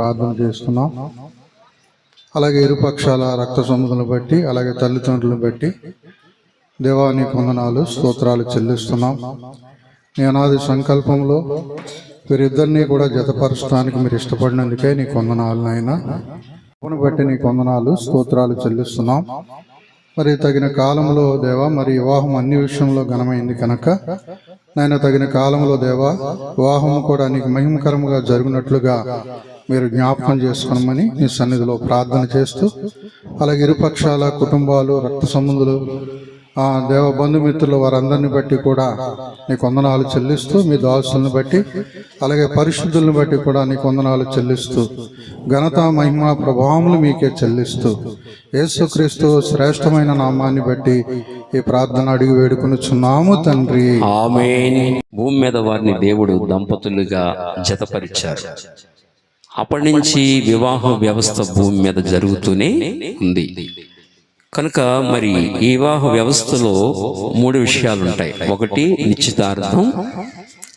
ప్రార్థన చేస్తున్నాం. అలాగే ఇరుపక్షాల రక్త సముద్రం బట్టి అలాగే తల్లిదండ్రులను బట్టి దేవాని కొందనాలు స్తోత్రాలు చెల్లిస్తున్నాం. నీ అనాది సంకల్పంలో వీరిద్దరినీ కూడా జతపరచడానికి మీరు ఇష్టపడినందుకే నీ కొందనాలు నాయన. బట్టి నీ కొందనాలు స్తోత్రాలు చెల్లిస్తున్నాం. మరి తగిన కాలంలో దేవా మరి వివాహం అన్ని విషయంలో ఘనమైంది కనుక నాయన తగిన కాలంలో దేవా వివాహం కూడా నీకు మహిమకరముగా జరిగినట్లుగా మీరు జ్ఞాపకం చేసుకోమని మీ సన్నిధిలో ప్రార్థన చేస్తూ అలాగే ఇరుపక్షాల కుటుంబాలు రక్త సంబంధులు ఆ దేవ బంధుమిత్రులు వారందరిని బట్టి కూడా నీ కొందనాలు చెల్లిస్తూ మీ దాసులను బట్టి అలాగే పరిశుద్ధులను బట్టి కూడా నీ కొందనాలు చెల్లిస్తూ ఘనత మహిమ ప్రభావములు మీకే చెల్లిస్తూ యేసుక్రీస్తు శ్రేష్టమైన నామాన్ని బట్టి ఈ ప్రార్థన అడిగి వేడుకొనుచున్నాము తండ్రి. ఆమె భూమి మీద వారిని దేవుడు దంపతులుగా జతపరిచారు. అప్పటి నుంచి వివాహ వ్యవస్థ భూమి మీద జరుగుతూనే ఉంది. కనుక మరి ఈ వివాహ వ్యవస్థలో మూడు విషయాలు ఉంటాయి ఒకటి నిశ్చితార్థం.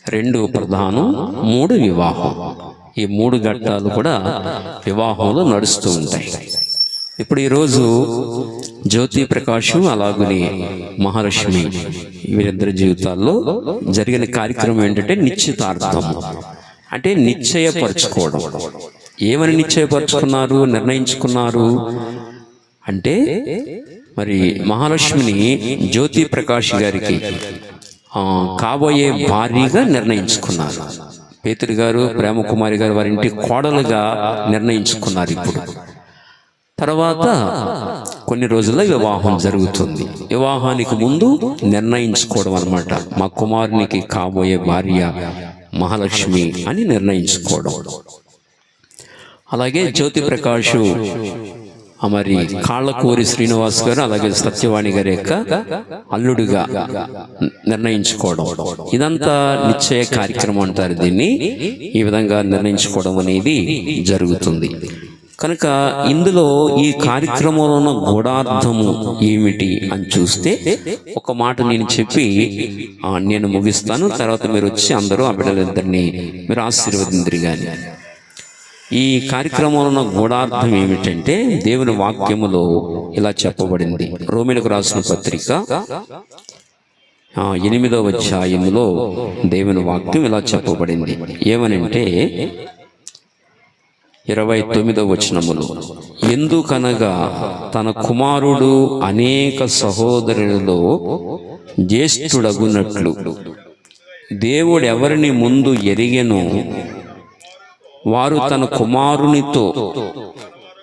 రెండు ప్రధానం. మూడు వివాహం. ఈ మూడు ఘట్టాలు కూడా వివాహంలో నడుస్తూ ఉంటాయి. ఇప్పుడు ఈరోజు జ్యోతి ప్రకాశం అలాగనే మహాలక్ష్మి వీరిద్దరి జీవితాల్లో జరిగిన కార్యక్రమం ఏంటంటే నిశ్చితార్థం. అంటే నిశ్చయపరచుకోవడం. ఏమని నిశ్చయపరచుకున్నారు నిర్ణయించుకున్నారు? అంటే మరి మహాలక్ష్మిని జ్యోతి ప్రకాష్ గారికి కాబోయే భార్యగా నిర్ణయించుకున్నారు. పేతురు గారు ప్రేమకుమారి గారు వారి ఇంటి కోడలుగా నిర్ణయించుకున్నారు ఇప్పుడు. తర్వాత కొన్ని రోజుల్లో వివాహం జరుగుతుంది. వివాహానికి ముందు నిర్ణయించుకోవడం అన్నమాట. మా కుమారునికి కాబోయే భార్య. మహాలక్ష్మి అని నిర్ణయించుకోవడం. అలాగే జ్యోతి ప్రకాష్ మరి కాళ్ళకూరి శ్రీనివాస్ గారు అలాగే సత్యవాణి గారి యొక్క అల్లుడుగా నిర్ణయించుకోవడం. ఇదంతా నిశ్చయ కార్యక్రమం అంటారు దీన్ని. ఈ విధంగా నిర్ణయించుకోవడం అనేది జరుగుతుంది. కనుక ఇందులో ఈ కార్యక్రమంలో ఉన్న గూఢార్థము ఏమిటి అని చూస్తే ఒక మాట నేను చెప్పి నేను ముగిస్తాను. తర్వాత మీరు వచ్చి అందరూ ఆ బిడ్డలిద్దరిని మీరు ఆశీర్వదించరు కానీ ఈ కార్యక్రమంలో ఉన్న గూఢార్థం ఏమిటంటే దేవుని వాక్యములో ఇలా చెప్పబడింది. రోమిలకు రాసిన పత్రిక ఎనిమిదవ అధ్యాయంలో దేవుని వాక్యం ఇలా చెప్పబడింది. ఏమనంటే ఇరవై తొమ్మిదవ వచనములు ఎందుకనగా తన కుమారుడు అనేక సహోదరులలో జ్యేష్ఠుడగునట్లు. దేవుడు ఎవరిని ముందు ఎరిగెనో? వారు తన కుమారునితో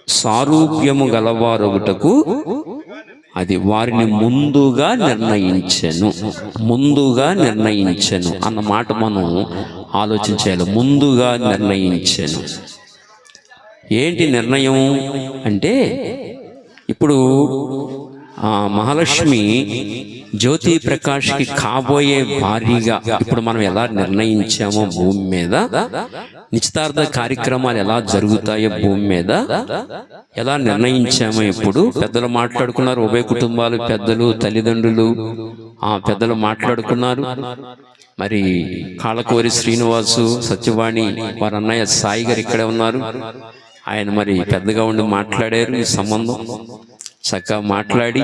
సారూప్యము గలవారొగుటకు అది వారిని ముందుగా నిర్ణయించను. ముందుగా నిర్ణయించను అన్న మాట మనం ఆలోచించాలి ముందుగా నిర్ణయించను. ఏంటి నిర్ణయం అంటే ఇప్పుడు మహాలక్ష్మి జ్యోతి ప్రకాష్కి కాబోయే భారీగా ఇప్పుడు మనం ఎలా నిర్ణయించామో భూమి మీద నిశ్చితార్థ కార్యక్రమాలు ఎలా జరుగుతాయో భూమి మీద ఎలా నిర్ణయించామో ఇప్పుడు పెద్దలు మాట్లాడుకున్నారు ఉభయ కుటుంబాలు పెద్దలు తల్లిదండ్రులు ఆ పెద్దలు మాట్లాడుకున్నారు. మరి కాళ్ళకోరి శ్రీనివాసు సత్యవాణి వారి అన్నయ్య సాయి గారు ఇక్కడే ఉన్నారు. ఆయన మరి పెద్దగా ఉండి మాట్లాడారు ఈ సంబంధం. చక్కగా మాట్లాడి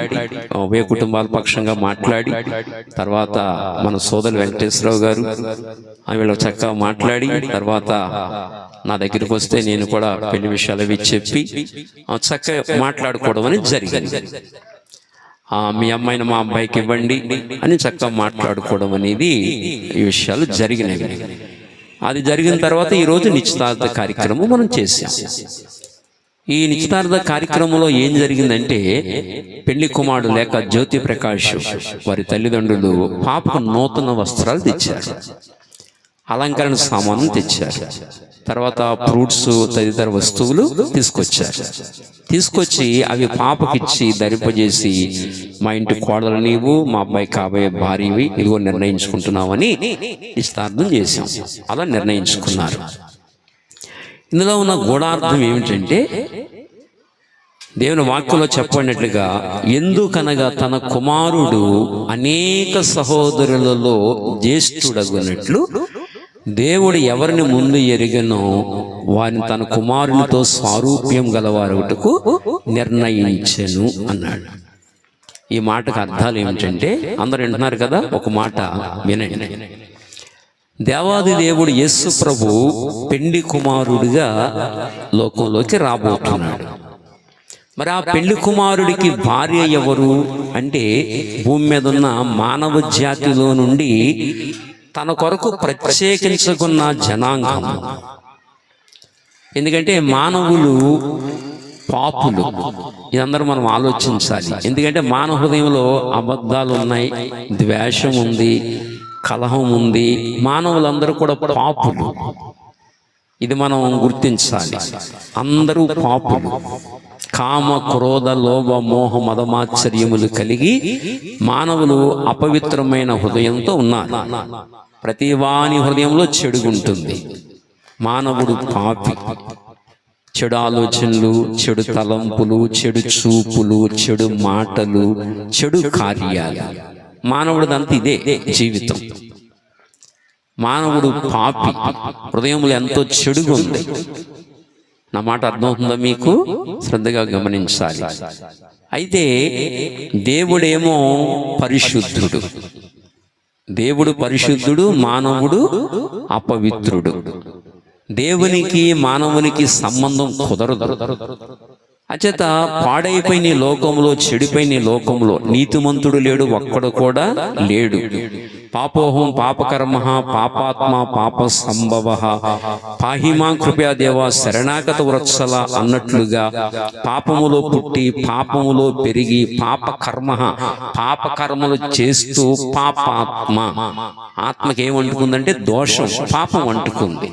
ఉభయ కుటుంబాల పక్షంగా మాట్లాడి తర్వాత మన సోదరు వెంకటేశ్వరరావు గారు వీళ్ళు చక్కగా మాట్లాడి తర్వాత నా దగ్గరికి వస్తే నేను కూడా పెళ్ళి విషయాలు అవి చెప్పి చక్కగా మాట్లాడుకోవడం అనేది జరిగింది. మీ అమ్మాయిని మా అబ్బాయికి ఇవ్వండి అని చక్కగా మాట్లాడుకోవడం అనేది ఈ విషయాలు జరిగినవి. అది జరిగిన తర్వాత ఈరోజు నిశ్చితార్థ కార్యక్రమం మనం చేసాం ఈ నిశ్చితార్థ కార్యక్రమంలో ఏం జరిగిందంటే పెళ్ళి కుమారుడు లేక జ్యోతి ప్రకాష్ వారి తల్లిదండ్రులు పాపకు నూతన వస్త్రాలు తెచ్చారు. అలంకరణ సామాను తెచ్చారు. తర్వాత ఫ్రూట్స్ తదితర వస్తువులు తీసుకొచ్చారు. తీసుకొచ్చి అవి పాపకిచ్చి ధరింపజేసి మా ఇంటి కోడలు నీవు మా అబ్బాయి కాబోయే భార్యవి ఇదిగో నిర్ణయించుకుంటున్నామని నిశ్చితార్థం చేశాం. అలా నిర్ణయించుకున్నారు. ఇందులో ఉన్న గూఢార్థం ఏమిటంటే దేవుని వాక్యంలో చెప్పబడినట్లుగా ఎందుకనగా తన కుమారుడు అనేక సహోదరులలో జ్యేష్ఠుడగునట్లు దేవుడు ఎవరిని ముందు ఎరిగనో వారిని తన కుమారునితో స్వారూప్యం గలవారుటకు నిర్ణయించెను అన్నాడు. ఈ మాటకు అర్థాలు ఏమిటంటే అందరు వింటున్నారు కదా ఒక మాట వినండి. దేవాది దేవుడు యస్సు ప్రభు పెండి కుమారుడిగా లోకంలోకి రాబోతున్నాడు. మరి ఆ పెళ్ళి కుమారుడికి భార్య ఎవరు? అంటే భూమి మీద ఉన్న మానవ జాతిలో నుండి తన కొరకు ప్రత్యేకించుకున్న జనాంగం. ఎందుకంటే మానవులు పాపులు. ఇదందరూ మనం ఆలోచించాలి. ఎందుకంటే మానవ హృదయంలో అబద్ధాలు ఉన్నాయి ద్వేషం ఉంది కలహం ఉంది మానవులందరూ కూడా పాపులు. ఇది మనం గుర్తించాలి. అందరూ పాపులు. కామ క్రోధ లోభ మోహ మదమాశ్చర్యములు కలిగి మానవులు అపవిత్రమైన హృదయంతో ఉన్నారు. ప్రతి వాని హృదయంలో చెడుగుంటుంది. మానవుడు పాపి చెడు ఆలోచనలు చెడు తలంపులు చెడు చూపులు చెడు మాటలు చెడు కార్యాలు. మానవుడిదంతా ఇదే జీవితం. మానవుడు పాపి హృదయంలో ఎంతో చెడుగా ఉంది నా మాట అర్థమవుతుందా మీకు? శ్రద్ధగా గమనించాలి. అయితే దేవుడేమో పరిశుద్ధుడు. దేవుడు పరిశుద్ధుడు మానవుడు అపవిత్రుడు. దేవునికి మానవునికి సంబంధం కుదరదు. అచేత పాడైపోయిన లోకంలో చెడిపోయిన ఈ లోకంలో నీతిమంతుడు లేడు ఒక్కడు కూడా లేడు. పాపోహం పాపకర్మ పాపాత్మ పాప సంభవ పాహిమా కృపయా శరణాగత వృత్సల అన్నట్లుగా పాపములో పుట్టి పాపములో పెరిగి పాపకర్మ పాపకర్మలు చేస్తూ పాపాత్మ. ఆత్మకేమంటుకుందంటే దోషం పాపం అంటుకుంది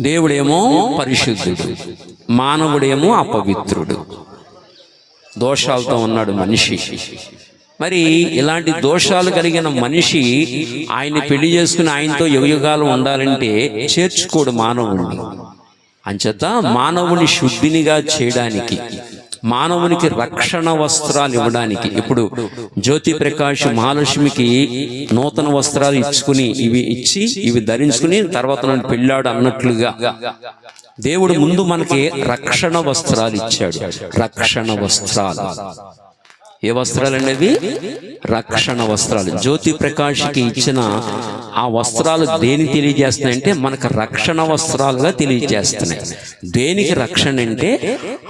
దేవుడేమో పరిశుద్ధుడు మానవుడేమో అపవిత్రుడు. దోషాలతో ఉన్నాడు మనిషి. మరి ఇలాంటి దోషాలు కలిగిన మనిషి ఆయన్ని పెళ్ళి చేసుకుని ఆయనతో యుగయుగాలు ఉండాలంటే చేర్చుకోడు మానవుణ్ణి. అంచేత మానవుని శుద్ధినిగా చేయడానికి మానవునికి రక్షణ వస్త్రాలు ఇవ్వడానికి. ఇప్పుడు జ్యోతి ప్రకాష్ మహాలక్ష్మికి నూతన వస్త్రాలు ఇచ్చుకుని ఇవి ఇచ్చి ఇవి ధరించుకుని తర్వాత నన్ను పెళ్ళాడు అన్నట్లుగా. దేవుడు ముందు మనకి రక్షణ వస్త్రాలు ఇచ్చాడు. రక్షణ వస్త్రాలు. ఏ వస్త్రాలు అనేవి రక్షణ వస్త్రాలు. జ్యోతి ప్రకాష్కి ఇచ్చిన ఆ వస్త్రాలు దేని తెలియజేస్తున్నాయంటే మనకు రక్షణ వస్త్రాలుగా తెలియజేస్తున్నాయి. దేనికి రక్షణ అంటే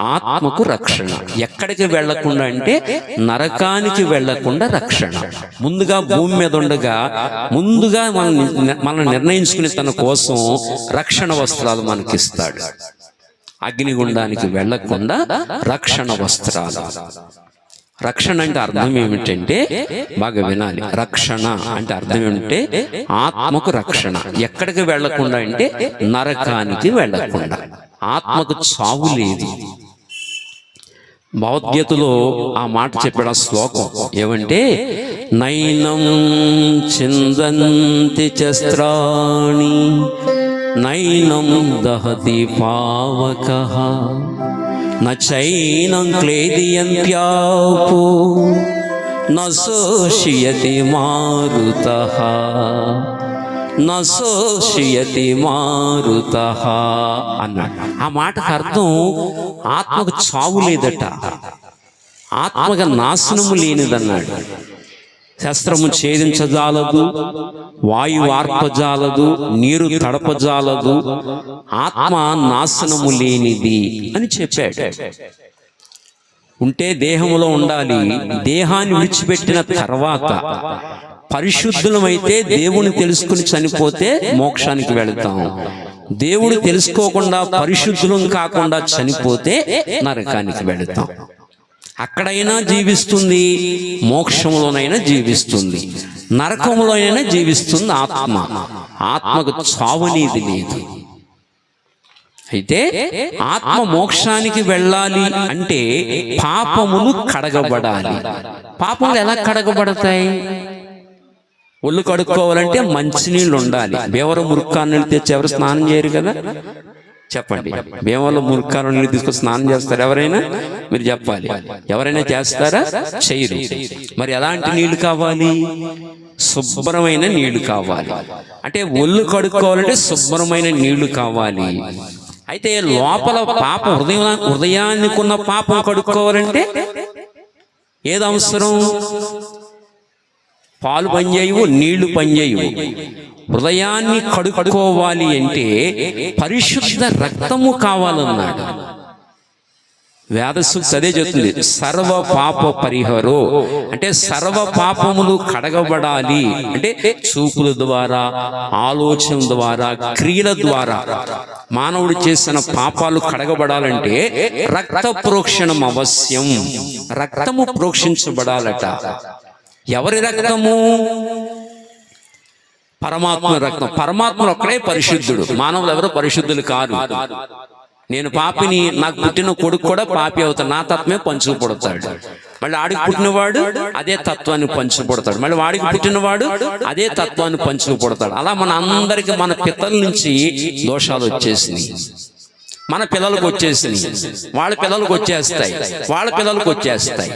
ఆత్మకు రక్షణ. ఎక్కడికి వెళ్ళకుండా అంటే నరకానికి వెళ్ళకుండా రక్షణ. ముందుగా భూమి మీద ఉండగా ముందుగా మనం మనం నిర్ణయించుకునే తన కోసం రక్షణ వస్త్రాలు మనకిస్తాడు. అగ్నిగుండానికి వెళ్ళకుండా రక్షణ వస్త్రాలు. రక్షణ అంటే అర్థం ఏమిటంటే బాగా వినాలి. రక్షణ అంటే అర్థం ఏమిటంటే ఆత్మకు రక్షణ. ఎక్కడికి వెళ్ళకుండా అంటే నరకానికి వెళ్ళకుండా. ఆత్మకు చావు లేదు. భగవద్గీతలో ఆ మాట చెప్పాడు ఆ శ్లోకం ఏమంటే నైనం చిందంతి చస్త్రాణి నైనం దహతి పావక. నైనం క్లేదియంత్యాపో నశోషయతి మారుత నశోషయతి మారుత అన్నాడు. ఆ మాటకు అర్థం ఆత్మకు చావు లేదట. ఆత్మగా నాశనము లేనిదన్నాడు. శస్త్రము ఛేదించజాలదు వాయువు ఆర్పజాలదు నీరు తడపజాలదు ఆత్మ నాశనము లేనిది అని చెప్పాడు. ఉంటే దేహములో ఉండాలి దేహాన్ని విడిచిపెట్టిన తర్వాత పరిశుద్ధులమైతే దేవుని తెలుసుకుని చనిపోతే మోక్షానికి వెళతాం. దేవుడు తెలుసుకోకుండా పరిశుద్ధులం కాకుండా చనిపోతే నరకానికి వెళతాం. అక్కడైనా జీవిస్తుంది మోక్షంలోనైనా జీవిస్తుంది నరకంలోనైనా జీవిస్తుంది ఆత్మ. ఆత్మకు చావనీది లేదు. అయితే ఆత్మ మోక్షానికి వెళ్ళాలి అంటే పాపములు కడగబడాలి. పాపములు ఎలా కడగబడతాయి? ఒళ్ళు కడుక్కోవాలంటే మంచినీళ్ళు ఉండాలి. బేవర మురుక్కాన్ని తెచ్చి ఎవరు స్నానం చేయరు కదా? చెప్పండి. భీమలో మురికారం నీళ్ళు తీసుకొని స్నానం చేస్తారు ఎవరైనా? మీరు చెప్పాలి. ఎవరైనా చేస్తారా? చేయరు. మరి ఎలాంటి నీళ్ళు కావాలి? శుభ్రమైన నీళ్ళు కావాలి. అంటే ఒళ్ళు కడుక్కోవాలంటే శుభ్రమైన నీళ్ళు కావాలి. అయితే లోపల పాప హృదయం హృదయానికి ఉన్న పాపం కడుక్కోవాలంటే ఏది అవసరం? పాలు పనిచేయవు నీళ్ళు పనిచేయవు. హృదయాన్ని కడుక్కోవాలి అంటే పరిశుద్ధ రక్తము కావాలన్నాడు. వేదసు అదే చెప్తుంది సర్వ పాప పరిహరో. అంటే సర్వ పాపములు కడగబడాలి. అంటే చూపుల ద్వారా ఆలోచన ద్వారా క్రియల ద్వారా మానవుడు చేసిన పాపాలు కడగబడాలంటే రక్త ప్రోక్షణం అవశ్యం. రక్తము ప్రోక్షించబడాలట. ఎవరి రక్తము? పరమాత్మ రక్తం. పరమాత్మ ఒక్కడే పరిశుద్ధుడు. మానవులు ఎవరు పరిశుద్ధులు కాదు. నేను పాపిని నాకు పుట్టిన కొడుకు కూడా పాపి అవుతాడు. నా తత్వమే పంచుకుపడతాడు. మళ్ళీ ఆడికి పుట్టినవాడు అదే తత్వాన్ని పంచుకుపడతాడు. మళ్ళీ వాడికి పుట్టినవాడు అదే తత్వాన్ని పంచుకుపడతాడు. అలా మన అందరికి మన పితల నుంచి దోషాలు వచ్చేసినాయి. మన పిల్లలకు వచ్చేసినాయి. వాళ్ళ పిల్లలకు వచ్చేస్తాయి. వాళ్ళ పిల్లలకు వచ్చేస్తాయి.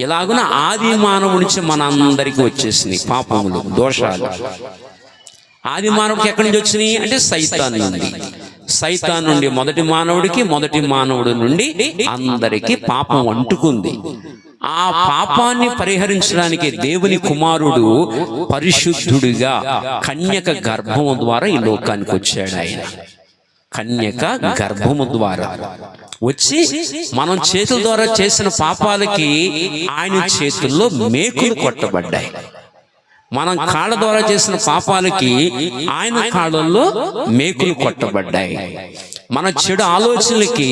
ఇలాగున ఆది మానవుడి నుంచి మన అందరికి వచ్చేసినాయి పాపములు దోషాలు. ఆది మానవుడికి ఎక్కడి నుంచి వచ్చినాయి? అంటే సైతాన్ నుండి. సైతాన్ నుండి మొదటి మానవుడికి మొదటి మానవుడి నుండి అందరికి పాపం అంటుకుంది. ఆ పాపాన్ని పరిహరించడానికి దేవుని కుమారుడు పరిశుద్ధుడిగా కన్యక గర్భము ద్వారా ఈ లోకానికి వచ్చాడు ఆయన. కన్యక గర్భము ద్వారా. వచ్చి మనం చేతుల ద్వారా చేసిన పాపాలకి ఆయన చేతుల్లో మేకులు కొట్టబడ్డాయి. మనం కాళ్ళ ద్వారా చేసిన పాపాలకి ఆయన కాళ్ళల్లో మేకులు కొట్టబడ్డాయి. మన చెడు ఆలోచనలకి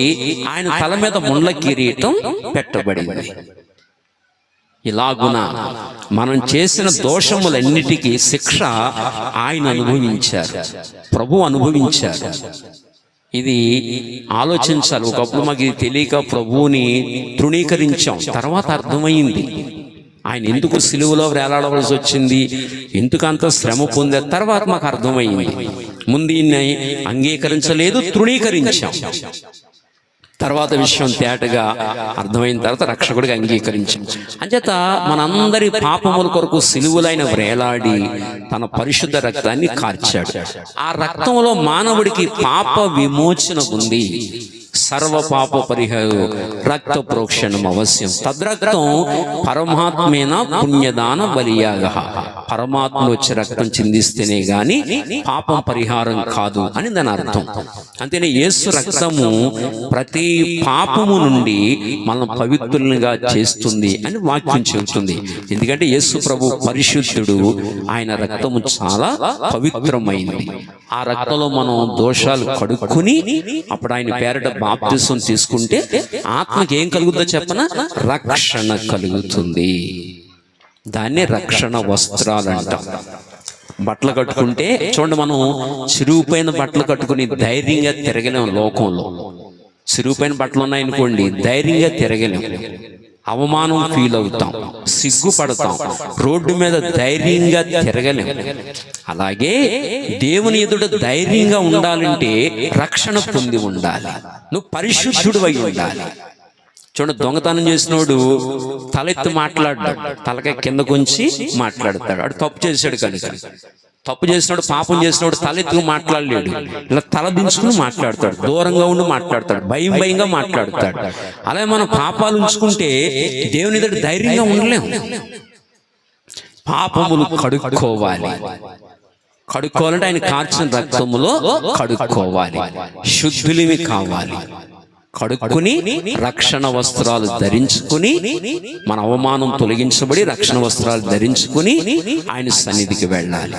ఆయన తల మీద ముండ్ల కిరీటం పెట్టబడింది. ఇలాగున మనం చేసిన దోషములన్నిటికీ శిక్ష ఆయన అనుభవించారు ప్రభు అనుభవించారు ఇది ఆలోచించాలి. ఒకప్పుడు మాకు ఇది తెలియక ప్రభువుని తృణీకరించాం. తర్వాత అర్థమైంది. ఆయన ఎందుకు సిలువలో వేలాడవలసి వచ్చింది? ఎందుకు అంత శ్రమ పొందే తర్వాత మాకు అర్థమైంది. ముందు ఈయన్ని అంగీకరించలేదు తృణీకరించాం. తర్వాత విషయం తేటగా అర్థమైన తర్వాత రక్షకుడిగా అంగీకరించాం. అంచేత మనందరి పాపముల కొరకు సిలువులైన వ్రేలాడి తన పరిశుద్ధ రక్తాన్ని కార్చాడు. ఆ రక్తంలో మానవుడికి పాప విమోచన ఉంది. సర్వ పాప పరిహారం రక్త ప్రోక్షణం అవశ్యం. తద్రక్తం పరమాత్మేన పుణ్యదాన బలియాగ. పరమాత్మ వచ్చి రక్తం చిందిస్తేనే గాని పాపం పరిహారం కాదు అని దాని అర్థం. అంతేనే యేసు రక్తము ప్రతి ఈ పాపము నుండి మనం పవిత్రులుగా చేస్తుంది అని వాక్యం చెబుతుంది. ఎందుకంటే యేసు ప్రభు పరిశుద్ధుడు ఆయన రక్తము చాలా పవిత్రమైంది. ఆ రక్తంలో మనం దోషాలు కడుక్కుని అప్పుడు ఆయన పేరట బాప్తిసం తీసుకుంటే ఆత్మకి ఏం కలుగుతుందో చెప్పన? రక్షణ కలుగుతుంది. దాన్ని రక్షణ వస్త్రాలు అంటాం బట్టలు కట్టుకుంటే చూడండి మనం చిరుగుపోయిన బట్టలు కట్టుకుని ధైర్యంగా తిరగలేం లోకంలో. చిరుగుపోయిన బట్టలు ఉన్నాయనుకోండి ధైర్యంగా తిరగలేం. అవమానం ఫీల్ అవుతాం. సిగ్గుపడతాం. రోడ్డు మీద ధైర్యంగా తిరగలేం. అలాగే దేవుని ఎదుట ధైర్యంగా ఉండాలంటే రక్షణ పొంది ఉండాలి. నువ్వు పరిశుద్ధుడు అయి ఉండాలి. చూడండి దొంగతనం చేసినోడు తలెత్తి మాట్లాడ్డాడు తలకాయ కింద కొంచి మాట్లాడతాడు. వాడు తప్పు చేశాడు కనుక. తప్పు చేసినాడు పాపం చేసినాడు తలెత్తుకు మాట్లాడలేడు. ఇలా తల దించుకుని మాట్లాడతాడు. దూరంగా ఉండి మాట్లాడతాడు. భయం భయంగా మాట్లాడతాడు. అలాగే మనం పాపాలు ఉంచుకుంటే దేవుని దగ్గర ధైర్యంగా ఉండలేము పాపములు కడుక్కోవాలి. కడుక్కోవాలంటే ఆయన కార్చిన రక్తములో కడుక్కోవాలి. శుద్ధులివి కావాలి. కడుక్కుని రక్షణ వస్త్రాలు ధరించుకుని మన అవమానం తొలగించబడి రక్షణ వస్త్రాలు ధరించుకుని ఆయన సన్నిధికి వెళ్ళాలి.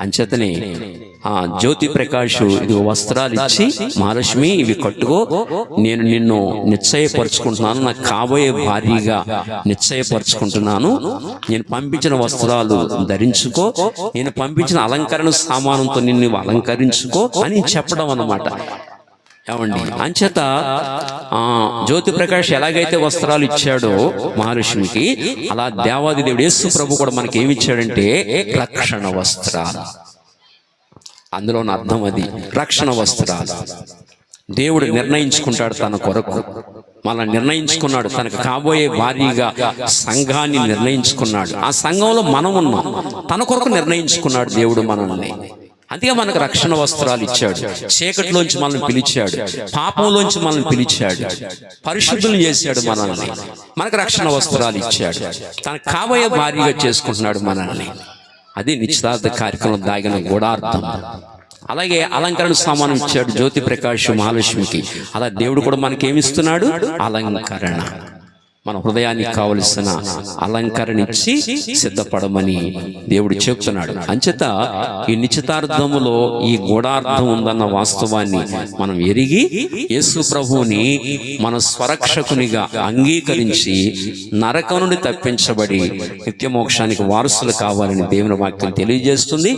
అంచేతనే ఆ జ్యోతి ప్రకాష్ ఇది వస్త్రాలు ఇచ్చి మహాలక్ష్మి ఇవి కట్టుకో. నేను నిన్ను నిశ్చయపరుచుకుంటున్నాను. నాకు కాబోయే భార్యగా నిశ్చయపరుచుకుంటున్నాను. నేను పంపించిన వస్త్రాలు ధరించుకో. నేను పంపించిన అలంకరణ సామానంతో నిన్ను అలంకరించుకో అని చెప్పడం అన్నమాట. ఏమండి? అంచేత ఆ జ్యోతి ప్రకాష్ ఎలాగైతే వస్త్రాలు ఇచ్చాడో మహాలక్ష్మికి అలా దేవాది దేవుడు యేసు ప్రభు కూడా మనకి ఏమి ఇచ్చాడంటే రక్షణ వస్త్రాలు. అందులో అర్థం అది రక్షణ వస్త్రాలు. దేవుడు నిర్ణయించుకుంటాడు తన కొరకు. మళ్ళా నిర్ణయించుకున్నాడు తనకు కాబోయే భారీగా సంఘాన్ని నిర్ణయించుకున్నాడు. ఆ సంఘంలో మనం ఉన్నాం తన కొరకు నిర్ణయించుకున్నాడు దేవుడు మనల్ని. అందుకే మనకు రక్షణ వస్త్రాలు ఇచ్చాడు. చీకటిలోంచి మనల్ని పిలిచాడు. పాపంలోంచి మనల్ని పిలిచాడు. పరిశుద్ధులు చేశాడు మనల్ని. మనకు రక్షణ వస్త్రాలు ఇచ్చాడు. తనకు కాబోయే భారీగా చేసుకుంటున్నాడు మనల్ని. అది నిశ్చితార్థ కార్యక్రమం దాగిన గూఢార్థం. అలాగే అలంకరణ సామానం ఇచ్చాడు జ్యోతి ప్రకాష్ మహాలక్ష్మికి. అలా దేవుడు కూడా మనకేమిస్తున్నాడు అలంకరణ. మన హృదయానికి కావలసిన అలంకరణ ఇచ్చి సిద్ధపడమని దేవుడు చెప్తున్నాడు. అంచేత ఈ నిశ్చితార్థములో ఈ గూఢార్థం ఉందన్న వాస్తవాన్ని మనం ఎరిగి యేసు ప్రభువుని మన స్వరక్షకునిగా అంగీకరించి నరకం నుండి తప్పించబడి నిత్యమోక్షానికి వారసులు కావాలని దేవుని వాక్యం తెలియజేస్తుంది.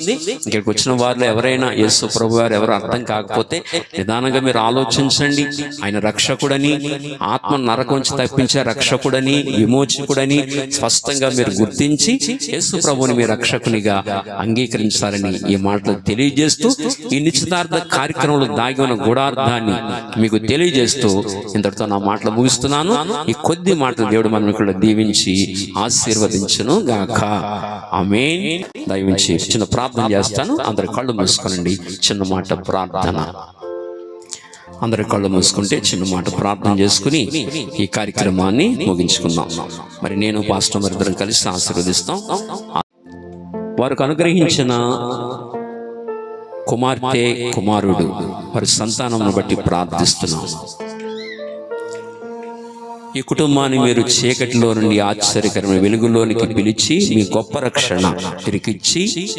ఇక్కడికి వచ్చిన వారిలో ఎవరైనా యేసు ప్రభు వారు ఎవరు అర్థం కాకపోతే నిదానంగా మీరు ఆలోచించండి. ఆయన రక్షకుడని ఆత్మ నరకం నుంచి తప్పించే రక్షకుడని విమోచకుడని స్పష్టంగా మీరు గుర్తించి యేసు ప్రభుని మీ రక్షకునిగా అంగీకరించాలని ఈ మాటలు తెలియజేస్తూ ఈ నిశ్చితార్థ కార్యక్రమంలో దాగి ఉన్న గూఢార్థాన్ని మీకు తెలియజేస్తూ ఇంతటితో నా మాటలు ముగిస్తున్నాను. ఈ కొద్ది మాటలు దేవుడు మనం ఇక్కడ దీవించి ఆశీర్వదించను గాక. ఆమేన్. దయవించి చిన్న ప్రార్థన చేస్తాను. అందరి కళ్ళు మూసుకోనండి. చిన్న మాట ప్రార్థన. అందరి కళ్ళు మూసుకుంటే చిన్న మాట ప్రార్థన చేసుకుని ఈ కార్యక్రమాన్ని ముగించుకుందాం. మరి నేను పాస్టర్ మరి ఇద్దరం కలిసి ఆశీర్వదిస్తాం. వారికి అనుగ్రహించిన కుమార్తె కుమారుడు వారి సంతానమును బట్టి ప్రార్థిస్తున్నాం. ఈ కుటుంబాన్ని మీరు చీకటిలో నుండి ఆశ్చర్యకరమైన వెలుగులోనికి పిలిచి మీ గొప్ప రక్షణ తిరిగిచ్చి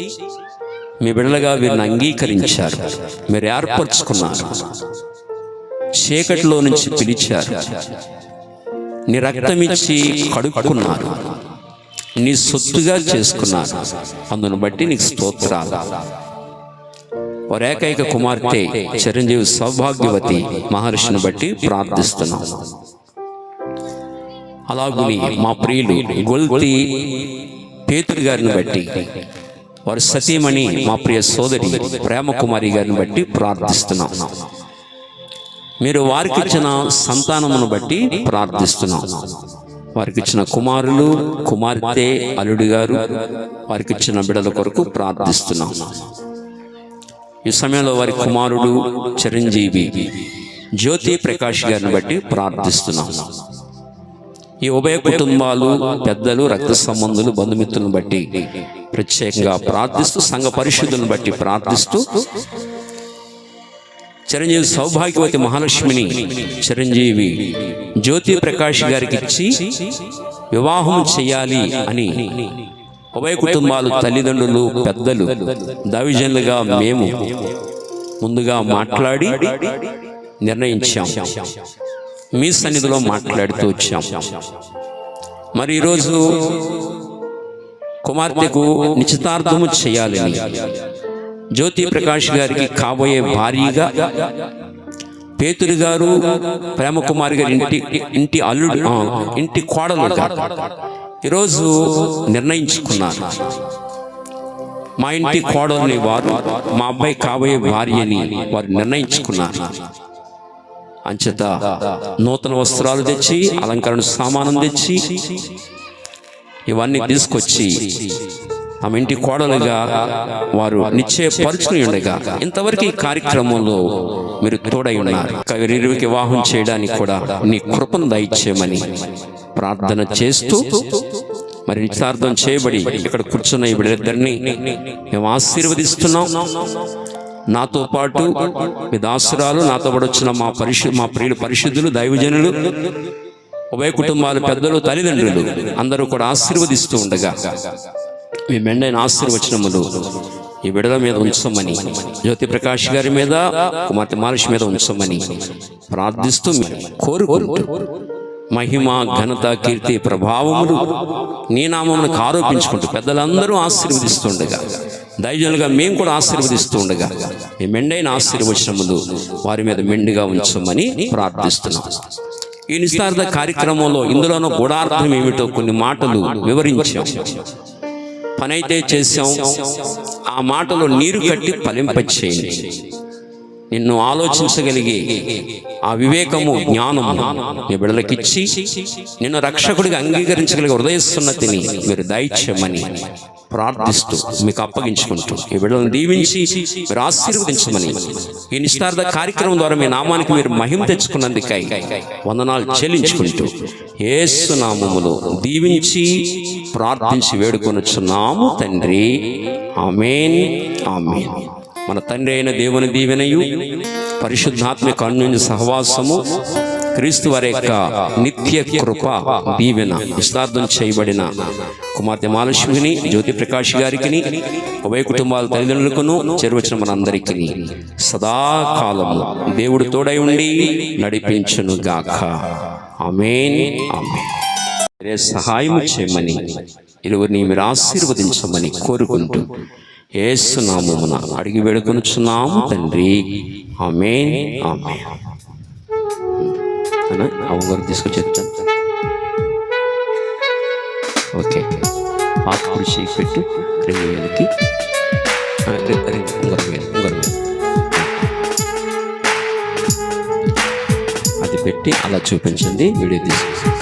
మీ బిడ్డలుగా వీరిని అంగీకరించారు. మీరు ఏర్పరచుకున్నారు. చీకటిలో నుంచి పిలిచారు. నీ రక్తమిచ్చి కడుక్కున్నారు. నీ సొత్తుగా చేసుకున్నారు. అందును బట్టి నీకు స్తోత్రాలు. వారి ఏకైక కుమార్తె చిరంజీవి సౌభాగ్యవతి మహర్షిని బట్టి ప్రార్థిస్తున్నాం. అలాగుని మా ప్రియులు గొల్తి పేతురు గారిని బట్టి వారి సతీమణి మా ప్రియ సోదరి ప్రేమకుమారి గారిని బట్టి ప్రార్థిస్తున్నాం. మీరు వారికి ఇచ్చిన సంతానమును బట్టి ప్రార్థిస్తున్నాం. వారికి ఇచ్చిన కుమారులు కుమార్తె అల్లుడు గారు వారికి ఇచ్చిన బిడల కొరకు ప్రార్థిస్తున్నాం. ఈ సమయంలో వారి కుమారుడు చిరంజీవి జ్యోతి ప్రకాష్ గారిని బట్టి ప్రార్థిస్తున్నాం. ఈ ఉభయ కుటుంబాలు పెద్దలు రక్త సంబంధులు బంధుమిత్రులను బట్టి ప్రత్యేకంగా ప్రార్థిస్తూ సంఘ పరిశుద్ధులను బట్టి ప్రార్థిస్తూ చిరంజీవి సౌభాగ్యవతి మహాలక్ష్మిని చిరంజీవి జ్యోతి ప్రకాష్ గారికి ఇచ్చి వివాహం చేయాలి అని ఉభయ కుటుంబాలు తల్లిదండ్రులు పెద్దలు దవిజన్లుగా మేము ముందుగా మాట్లాడి నిర్ణయించాం. మీ సన్నిధిలో మాట్లాడుతూ వచ్చాం. మరి ఈరోజు కుమార్తెకు నిశ్చితార్థము చేయాలని జ్యోతి ప్రకాష్ గారికి కాబోయే భారీగా పేతురు గారు ప్రేమకుమారి గారి ఇంటి ఇంటి అల్లుడు ఇంటి కోడలు ఈరోజు నిర్ణయించుకున్నారు. మా ఇంటి కోడల్ని వారు మా అబ్బాయి కాబోయే భార్యని వారు నిర్ణయించుకున్నారు. అంచేత నూతన వస్త్రాలు తెచ్చి అలంకరణ సామానం తెచ్చి ఇవన్నీ తీసుకొచ్చి ఆమె ఇంటి కోడలుగా వారు నిశ్చయపరుచుకుని ఉండగా. ఇంతవరకు ఈ కార్యక్రమంలో మీరు తోడై ఉన్నారు. వివాహం చేయడానికి కూడా నీ కృపను దయచేయమని ప్రార్థన చేస్తూ మరి నిశ్చార్థం చేయబడి ఇక్కడ కూర్చున్న ఈ వీళ్ళిద్దరిని మేము ఆశీర్వదిస్తున్నాం. నాతో పాటు మీ దాసురాలు నాతో పాటు వచ్చిన మా పరిశు మా ప్రియులు పరిశుద్ధులు దైవజనులు ఉభయ కుటుంబాల పెద్దలు తల్లిదండ్రులు అందరూ కూడా ఆశీర్వదిస్తూ ఉండగా మీ మెండైన ఆశీర్వచనములు ఈ విడల మీద ఉంచమని జ్యోతి ప్రకాష్ గారి మీద కుమార్తె మహర్షి మీద ఉంచమని ప్రార్థిస్తూ కోరుకుంటూ మహిమ ఘనత కీర్తి ప్రభావములు నీ నామమునకు ఆరోపించుకుంటూ పెద్దలందరూ ఆశీర్వదిస్తుండగా దైవజనులుగా మేము కూడా ఆశీర్వదిస్తుండగా ఈ మెండైన ఆశీర్వచనములు వారి మీద మెండుగా ఉంచమని ప్రార్థిస్తున్నాం. ఈ నిస్తార్థ కార్యక్రమంలో ఇందులోనూ గూఢార్థం ఏమిటో కొన్ని మాటలు వివరించాం. పనైతే చేశాం. ఆ మాటలో నీరు కట్టి ఫలింపచేయండి. నిన్ను ఆలోచించగలిగి ఆ వివేకము జ్ఞానము నీ బిడ్డలకిచ్చి నిన్ను రక్షకుడిగా అంగీకరించగలిగే హృదయస్తున్నతిని మీరు దయచేయమని ప్రార్థిస్తూ మీకు అప్పగించుకుంటూ ఈ బిడ్డలను దీవించి మీరు ఆశీర్వదించమని ఈ నిష్ఠార్థ కార్యక్రమం ద్వారా మీ నామానికి మీరు మహిమ తెచ్చుకున్నందుకై వందనాలు చెల్లించుకుంటూ ఏసునామములో దీవించి ప్రార్థించి వేడుకొనొచ్చున్నాము తండ్రి. ఆమెన్. ఆమెన్. మన తండ్రి అయిన దేవుని దీవెనయు పరిశుద్ధాత్మిక అన్యోన్య సహవాసము క్రీస్తు వారి యొక్క నిత్య కృప దీవెన విస్తార్థం చేయబడిన కుమార్తె మహాలక్ష్మిని జ్యోతి ప్రకాష్ గారికి ఉభయ కుటుంబాల తల్లిదండ్రులకును చేరువచ్చిన మనందరికీ సదాకాలము దేవుడు తోడై ఉండి నడిపించును గాక. Amen amen. సహాయం చేయమని ఇరువురిని మీరు ఆశీర్వదించమని కోరుకుంటూ ఏసునామమున అడిగి వేడుకొనుచున్నాము తండ్రి. Amen amen. అన్న తీసుకొచ్చి ఓకే. పాపకుడు చేయి పెట్టు రెండు వేలకి. ఉంగరం వేలు ఉంగరం వేలు. అది పెట్టి అలా చూపించండి వీడియో తీసుకొచ్చి